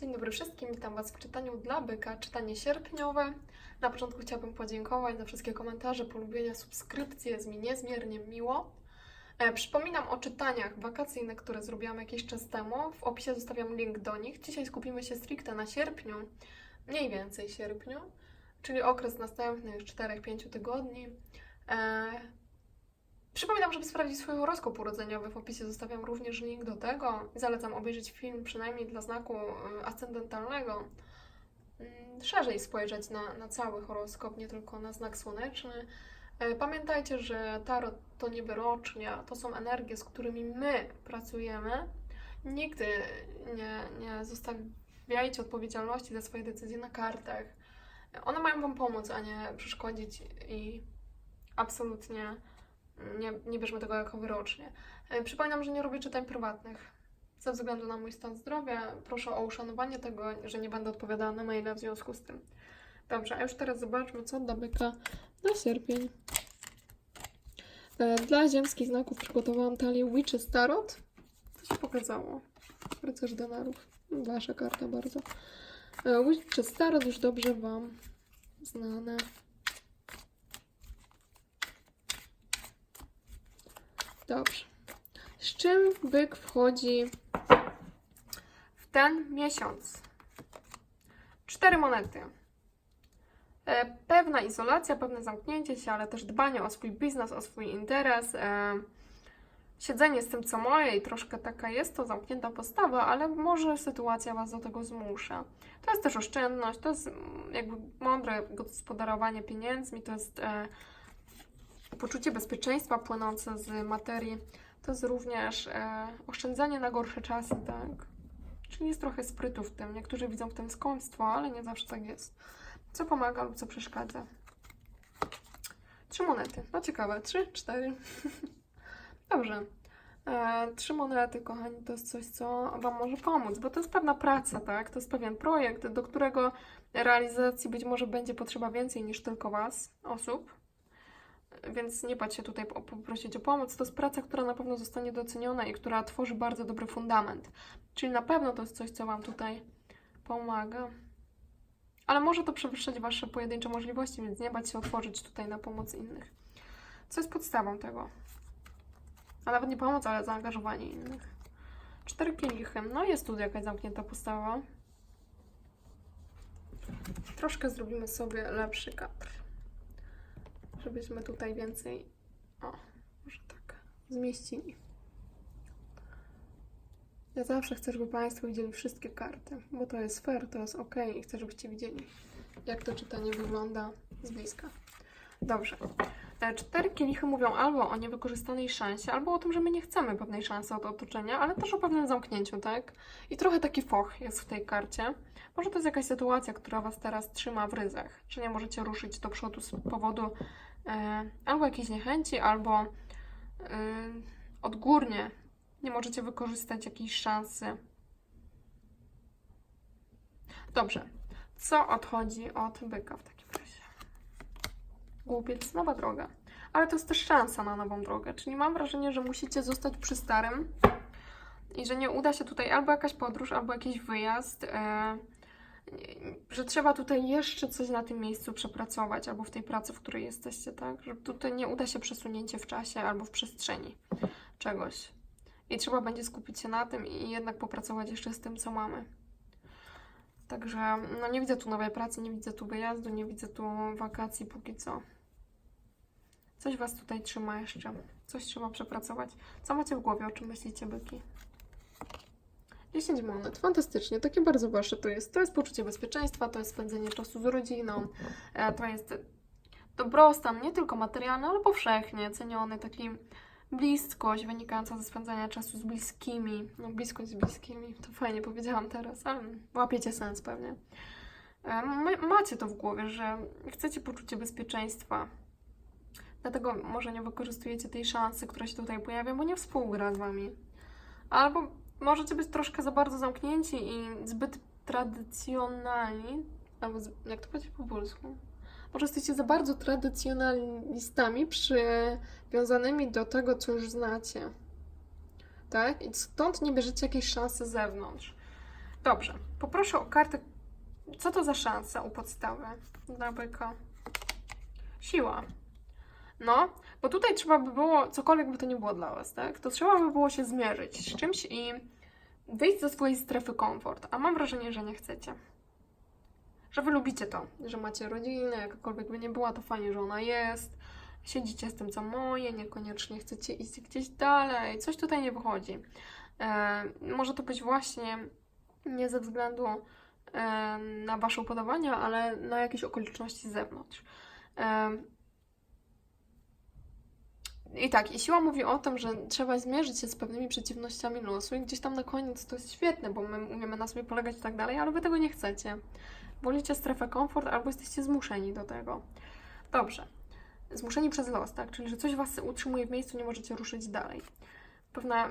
Dzień dobry wszystkim, witam Was w czytaniu dla byka, czytanie sierpniowe. Na początku chciałabym podziękować za wszystkie komentarze, polubienia, subskrypcje, jest mi niezmiernie miło. E, przypominam o czytaniach wakacyjnych, które zrobiłam jakiś czas temu. W opisie zostawiam link do nich. Dzisiaj skupimy się stricte na sierpniu, mniej więcej sierpniu, czyli okres następnych 4-5 tygodni. Przypominam, żeby sprawdzić swój horoskop urodzeniowy. W opisie zostawiam również link do tego. Zalecam obejrzeć film przynajmniej dla znaku y, ascendentalnego. Mm, Szerzej spojrzeć na, na cały horoskop, nie tylko na znak słoneczny. E, Pamiętajcie, że tarot to nie wyrocznia, to są energie, z którymi my pracujemy. Nigdy nie, nie zostawiajcie odpowiedzialności za swoje decyzje na kartach. One mają Wam pomóc, a nie przeszkodzić i absolutnie nie, nie bierzmy tego jako wyrocznie. E, Przypominam, że nie robię czytań prywatnych. Ze względu na mój stan zdrowia proszę o uszanowanie tego, że nie będę odpowiadała na maile w związku z tym. Dobrze, a już teraz zobaczmy, co dla byka na sierpień. E, Dla ziemskich znaków przygotowałam talię Witches Tarot. Co się pokazało? Rycerz denarów. Wasza karta bardzo. E, Witches Tarot już dobrze Wam znane. Dobrze. Z czym byk wchodzi w ten miesiąc? Cztery monety. E, Pewna izolacja, pewne zamknięcie się, ale też dbanie o swój biznes, o swój interes. e, Siedzenie z tym, co moje i troszkę taka jest to zamknięta postawa, ale może sytuacja Was do tego zmusza. To jest też oszczędność, to jest mm, jakby mądre gospodarowanie pieniędzmi, to jest e, poczucie bezpieczeństwa płynące z materii, to jest również e, oszczędzanie na gorsze czasy, tak? Czyli jest trochę sprytu w tym. Niektórzy widzą w tym skąpstwo, ale nie zawsze tak jest. Co pomaga lub co przeszkadza? Trzy monety. No ciekawe. Trzy, cztery. Dobrze. E, trzy monety, kochani, to jest coś, co Wam może pomóc, bo to jest pewna praca, tak? To jest pewien projekt, do którego realizacji być może będzie potrzeba więcej niż tylko Was, osób więc nie bać się tutaj po- poprosić o pomoc. To jest praca, która na pewno zostanie doceniona i która tworzy bardzo dobry fundament. Czyli na pewno to jest coś, co Wam tutaj pomaga. Ale może to przewyższać Wasze pojedyncze możliwości, więc nie bać się otworzyć tutaj na pomoc innych. Co jest podstawą tego? A nawet nie pomoc, ale zaangażowanie innych. Cztery kielichy. No jest tu jakaś zamknięta postawa. Troszkę zrobimy sobie lepszy kadr żebyśmy tutaj więcej, o, może tak, zmieścili. Ja zawsze chcę, żeby Państwo widzieli wszystkie karty, bo to jest fair, to jest ok i chcę, żebyście widzieli, jak to czytanie wygląda z bliska. Dobrze. E, Cztery kielichy mówią albo o niewykorzystanej szansie, albo o tym, że my nie chcemy pewnej szansy od otoczenia, ale też o pewnym zamknięciu, tak? I trochę taki foch jest w tej karcie. Może to jest jakaś sytuacja, która Was teraz trzyma w ryzach, że nie możecie ruszyć do przodu z powodu albo jakiejś niechęci, albo e, odgórnie nie możecie wykorzystać jakiejś szansy. Dobrze. Co odchodzi od byka w takim razie? Głupiec, nowa droga. Ale to jest też szansa na nową drogę. Czyli mam wrażenie, że musicie zostać przy starym i że nie uda się tutaj albo jakaś podróż, albo jakiś wyjazd. E, że trzeba tutaj jeszcze coś na tym miejscu przepracować, albo w tej pracy, w której jesteście, tak? Że tutaj nie uda się przesunięcie w czasie albo w przestrzeni czegoś. I trzeba będzie skupić się na tym i jednak popracować jeszcze z tym, co mamy. Także no nie widzę tu nowej pracy, nie widzę tu wyjazdu, nie widzę tu wakacji póki co. Coś Was tutaj trzyma jeszcze. Coś trzeba przepracować. Co macie w głowie, o czym myślicie, byki? 10 monet, fantastycznie, takie bardzo wasze to jest. To jest poczucie bezpieczeństwa, to jest spędzenie czasu z rodziną, e, to jest dobrostan, nie tylko materialny, ale powszechnie ceniony, taki bliskość wynikająca ze spędzania czasu z bliskimi. No, bliskość z bliskimi, to fajnie powiedziałam teraz, ale łapiecie sens pewnie. E, Macie to w głowie, że chcecie poczucie bezpieczeństwa. Dlatego może nie wykorzystujecie tej szansy, która się tutaj pojawia, bo nie współgra z wami. Albo możecie być troszkę za bardzo zamknięci i zbyt tradycjonalni, albo jak to powiedzieć po polsku? Może jesteście za bardzo tradycjonalistami przywiązanymi do tego, co już znacie. Tak? I stąd nie bierzecie jakiejś szansy z zewnątrz. Dobrze, poproszę o kartę. Co to za szansa u podstawy dla byka? Siła. No, bo tutaj trzeba by było, cokolwiek by to nie było dla Was, tak? To trzeba by było się zmierzyć z czymś i wyjść ze swojej strefy komfort. A mam wrażenie, że nie chcecie. Że Wy lubicie to, że macie rodzinę, jakakolwiek by nie była, to fajnie, że ona jest. Siedzicie z tym, co moje, niekoniecznie chcecie iść gdzieś dalej. Coś tutaj nie wychodzi. E, może to być właśnie nie ze względu e, na Wasze upodobania, ale na jakieś okoliczności z zewnątrz. E, I tak, i siła mówi o tym, że trzeba zmierzyć się z pewnymi przeciwnościami losu i gdzieś tam na koniec to jest świetne, bo my umiemy na sobie polegać i tak dalej, ale Wy tego nie chcecie. Wolicie strefę komfort albo jesteście zmuszeni do tego. Dobrze. Zmuszeni przez los, tak? Czyli, że coś Was utrzymuje w miejscu, nie możecie ruszyć dalej. Pewna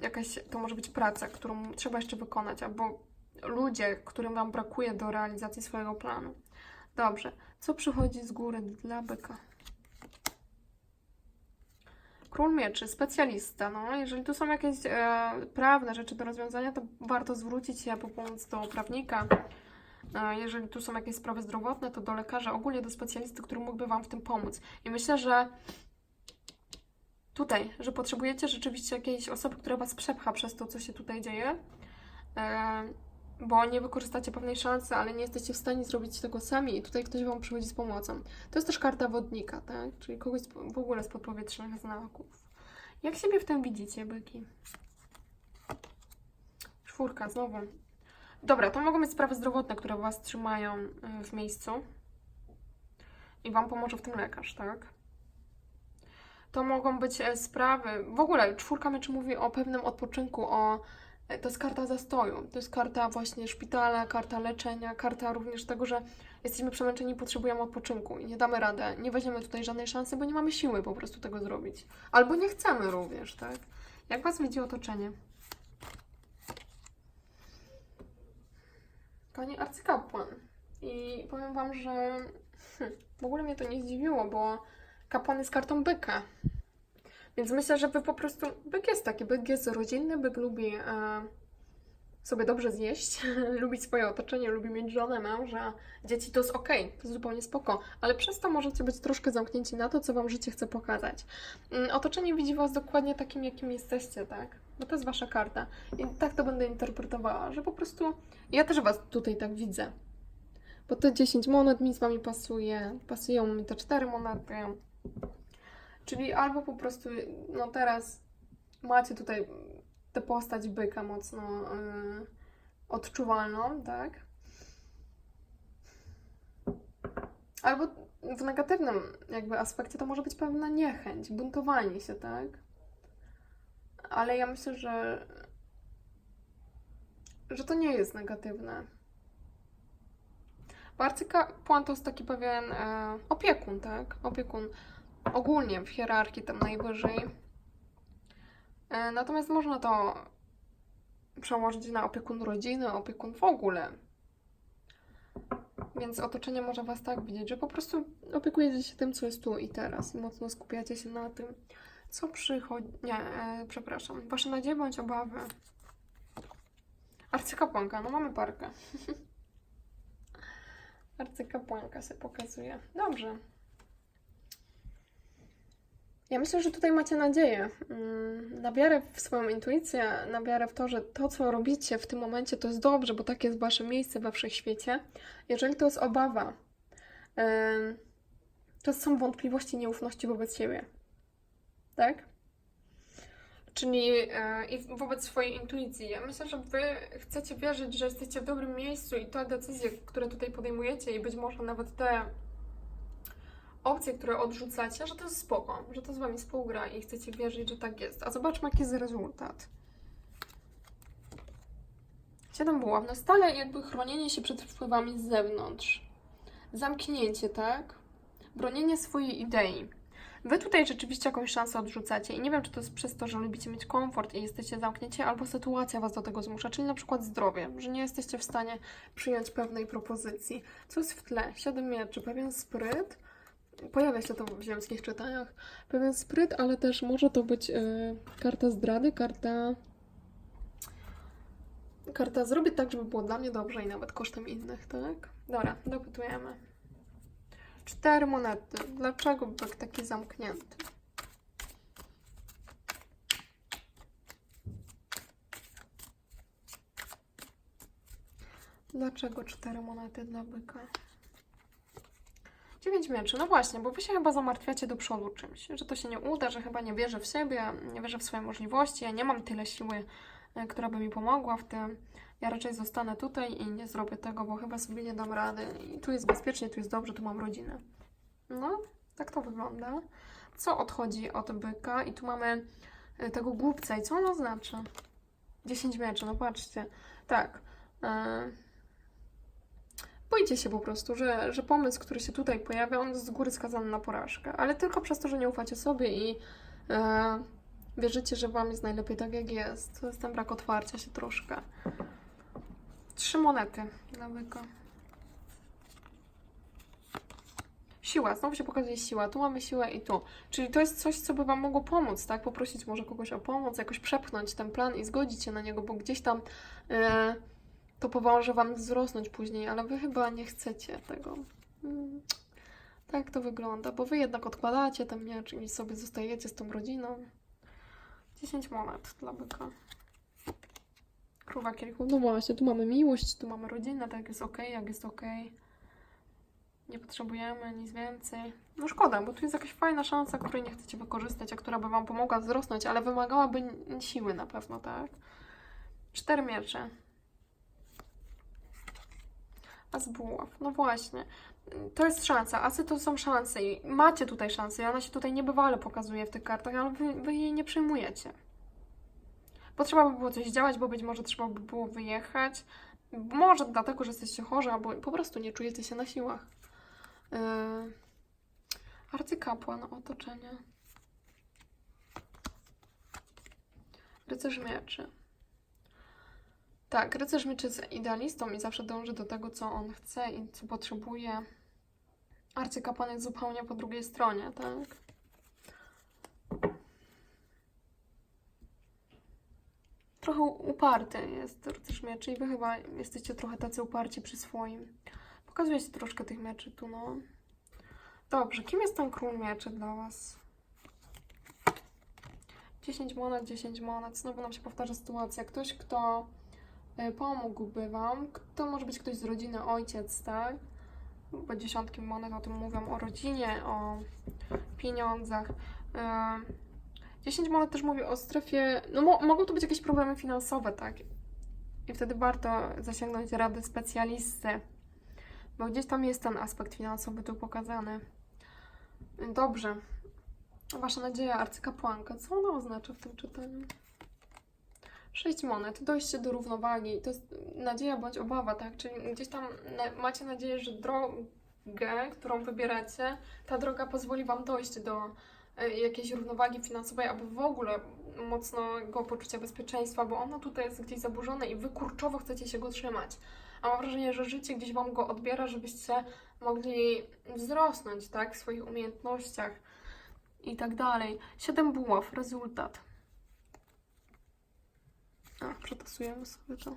jakaś, to może być praca, którą trzeba jeszcze wykonać, albo ludzie, którym Wam brakuje do realizacji swojego planu. Dobrze. Co przychodzi z góry dla byka? Król mieczy, specjalista. No, jeżeli tu są jakieś e, prawne rzeczy do rozwiązania, to warto zwrócić się po pomoc do prawnika. E, jeżeli tu są jakieś sprawy zdrowotne, to do lekarza, ogólnie do specjalisty, który mógłby Wam w tym pomóc. I myślę, że tutaj, że potrzebujecie rzeczywiście jakiejś osoby, która Was przepcha przez to, co się tutaj dzieje, e, bo nie wykorzystacie pewnej szansy, ale nie jesteście w stanie zrobić tego sami i tutaj ktoś Wam przychodzi z pomocą. To jest też karta wodnika, tak? Czyli kogoś w ogóle z podpowietrznych znaków. Jak siebie w tym widzicie, byki? Czwórka, znowu. Dobra, to mogą być sprawy zdrowotne, które Was trzymają y, w miejscu i Wam pomoże w tym lekarz, tak? To mogą być e, sprawy, w ogóle czwórka mieczy mówi o pewnym odpoczynku, o to jest karta zastoju, to jest karta właśnie szpitala, karta leczenia, karta również tego, że jesteśmy przemęczeni, potrzebujemy odpoczynku i nie damy radę, nie weźmiemy tutaj żadnej szansy, bo nie mamy siły po prostu tego zrobić. Albo nie chcemy również, tak? Jak Was widzi otoczenie? Pani arcykapłan. I powiem Wam, że hm, w ogóle mnie to nie zdziwiło, bo kapłan jest kartą byka. Więc myślę, że Wy po prostu... Byk jest taki, byk jest rodzinny, byk lubi e, sobie dobrze zjeść, lubi swoje otoczenie, lubi mieć żonę, męża, dzieci, to jest okej, to jest zupełnie spoko, ale przez to możecie być troszkę zamknięci na to, co Wam życie chce pokazać. Mm, Otoczenie widzi Was dokładnie takim, jakim jesteście, tak? Bo to jest Wasza karta. I tak to będę interpretowała, że po prostu ja też Was tutaj tak widzę. Bo te 10 monet mi z Wami pasuje, pasują mi te 4 monety. Czyli albo po prostu, no teraz macie tutaj tę postać byka mocno yy, odczuwalną, tak? Albo w negatywnym jakby aspekcie to może być pewna niechęć, buntowanie się, tak? Ale ja myślę, że że to nie jest negatywne. Bo arcykapłan to jest taki pewien e, opiekun, tak? Opiekun ogólnie w hierarchii tam najwyżej. E, natomiast można to przełożyć na opiekun rodziny, opiekun w ogóle. Więc otoczenie może Was tak widzieć, że po prostu opiekujecie się tym, co jest tu i teraz i mocno skupiacie się na tym, co przychodzi... Nie, e, przepraszam. Wasze nadzieje bądź obawy. Arcykapłanka, no mamy parkę. Arcykapłanka się pokazuje. Dobrze. Ja myślę, że tutaj macie nadzieję mm, na w swoją intuicję, na w to, że to, co robicie w tym momencie, to jest dobrze, bo takie jest wasze miejsce we wszechświecie. Jeżeli to jest obawa, to są wątpliwości, nieufności wobec siebie. Tak? Czyli e, i wobec swojej intuicji. Ja myślę, że wy chcecie wierzyć, że jesteście w dobrym miejscu i te decyzje, które tutaj podejmujecie i być może nawet te opcje, które odrzucacie, że to jest spoko, że to z wami współgra i chcecie wierzyć, że tak jest. A zobaczmy, jaki jest rezultat. Siedem buław. No stale jakby chronienie się przed wpływami z zewnątrz. Zamknięcie, tak? Bronienie swojej idei. Wy tutaj rzeczywiście jakąś szansę odrzucacie i nie wiem, czy to jest przez to, że lubicie mieć komfort i jesteście zamknięci, albo sytuacja was do tego zmusza, czyli na przykład zdrowie, że nie jesteście w stanie przyjąć pewnej propozycji. Co jest w tle? Siedem mieczy, pewien spryt, pojawia się to w ziemskich czytaniach, pewien spryt, ale też może to być e, karta zdrady, karta Karta zrobię tak, żeby było dla mnie dobrze i nawet kosztem innych, tak? Dobra, dopytujemy. Cztery monety. Dlaczego byk taki zamknięty? Dlaczego cztery monety dla byka? Dziewięć mieczy. No właśnie, bo wy się chyba zamartwiacie do przodu czymś, że to się nie uda, że chyba nie wierzę w siebie, nie wierzę w swoje możliwości, ja nie mam tyle siły, e, która by mi pomogła w tym. Ja raczej zostanę tutaj i nie zrobię tego, bo chyba sobie nie dam rady. I tu jest bezpiecznie, tu jest dobrze, tu mam rodzinę. No, tak to wygląda. Co odchodzi od byka? I tu mamy e, tego głupca. I co on oznacza? 10 mieczy, no patrzcie. Tak. E, Boicie się po prostu, że, że pomysł, który się tutaj pojawia, on jest z góry skazany na porażkę. Ale tylko przez to, że nie ufacie sobie i e, wierzycie, że wam jest najlepiej tak, jak jest. To jest ten brak otwarcia się troszkę. Trzy monety dla byka. Siła, znowu się pokazuje siła. Tu mamy siłę i tu. Czyli to jest coś, co by Wam mogło pomóc, tak? Poprosić może kogoś o pomoc, jakoś przepchnąć ten plan i zgodzić się na niego, bo gdzieś tam e, to pomoże Wam wzrosnąć później, ale Wy chyba nie chcecie tego. Mm. Tak to wygląda, bo Wy jednak odkładacie ten miecz i sobie zostajecie z tą rodziną. 10 monet dla byka. Króla kielichów. No właśnie, tu mamy miłość, tu mamy rodzinę, tak jest ok, jak jest ok. Nie potrzebujemy nic więcej. No szkoda, bo tu jest jakaś fajna szansa, której nie chcecie wykorzystać, a która by Wam pomogła wzrosnąć, ale wymagałaby siły na pewno, tak? Cztery miecze. As buław. No właśnie. To jest szansa. Asy to są szanse i macie tutaj szansę i ona się tutaj niebywale pokazuje w tych kartach, ale wy, wy jej nie przyjmujecie. Bo trzeba by było coś działać, bo być może trzeba by było wyjechać. Może dlatego, że jesteście chorzy, albo po prostu nie czujecie się na siłach. Yy... Arcykapłan, otoczenie. Rycerz mieczy. Tak, rycerz mieczy jest idealistą i zawsze dąży do tego, co on chce i co potrzebuje. Arcykapłan jest zupełnie po drugiej stronie, tak? Trochę uparty jest rycerz mieczy i wy chyba jesteście trochę tacy uparci przy swoim. Pokazuje się troszkę tych mieczy tu, no. Dobrze, kim jest ten król mieczy dla was? 10 monet, 10 monet. Znowu nam się powtarza sytuacja. Ktoś, kto pomógłby wam. To może być ktoś z rodziny, ojciec, tak? Bo dziesiątki monet o tym mówią, o rodzinie, o pieniądzach. Y, 10 monet też mówi o strefie. No, mo- mogą to być jakieś problemy finansowe, tak? I wtedy warto zasięgnąć rady specjalisty, bo gdzieś tam jest ten aspekt finansowy tu pokazany. Dobrze. Wasza nadzieja, arcykapłanka. Co ona oznacza w tym czytaniu? Sześć monet, dojście do równowagi. To jest nadzieja bądź obawa, tak? Czyli gdzieś tam macie nadzieję, że drogę, którą wybieracie, ta droga pozwoli Wam dojść do y, jakiejś równowagi finansowej albo w ogóle mocnego poczucia bezpieczeństwa, bo ono tutaj jest gdzieś zaburzone i Wy kurczowo chcecie się go trzymać. A mam wrażenie, że życie gdzieś Wam go odbiera, żebyście mogli wzrosnąć, tak? W swoich umiejętnościach i tak dalej. Siedem buław, rezultat. A, przetasujemy sobie to.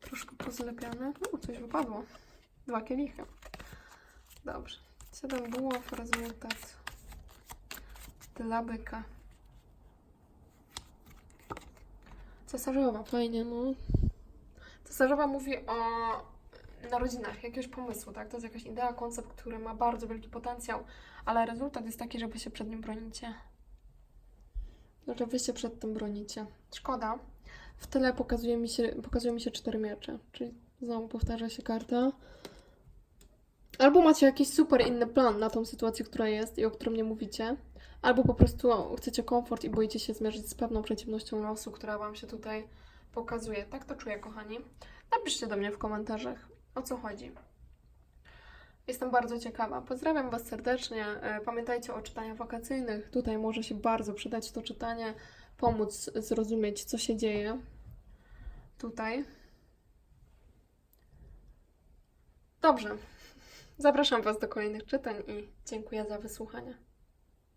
Troszkę pozlepiane. U, coś wypadło. Dwa kielichy. Dobrze. Siedem buław, rezultat. Dla byka. Cesarzowa, fajnie, no. Cesarzowa mówi o narodzinach, jakiegoś pomysłu, tak? To jest jakaś idea, koncept, który ma bardzo wielki potencjał, ale rezultat jest taki, że wy się przed nim bronicie. Znaczy, wy się przed tym bronicie. Szkoda. W tyle pokazuje mi się, pokazują mi się cztery miecze, czyli znowu powtarza się karta. Albo macie jakiś super inny plan na tą sytuację, która jest i o którym nie mówicie, albo po prostu chcecie komfort i boicie się zmierzyć z pewną przeciwnością losu, która Wam się tutaj pokazuje. Tak to czuję, kochani. Napiszcie do mnie w komentarzach, o co chodzi. Jestem bardzo ciekawa. Pozdrawiam Was serdecznie. E, Pamiętajcie o czytaniach wakacyjnych. Tutaj może się bardzo przydać to czytanie, pomóc zrozumieć, co się dzieje tutaj. Dobrze. Zapraszam Was do kolejnych czytań i dziękuję za wysłuchanie.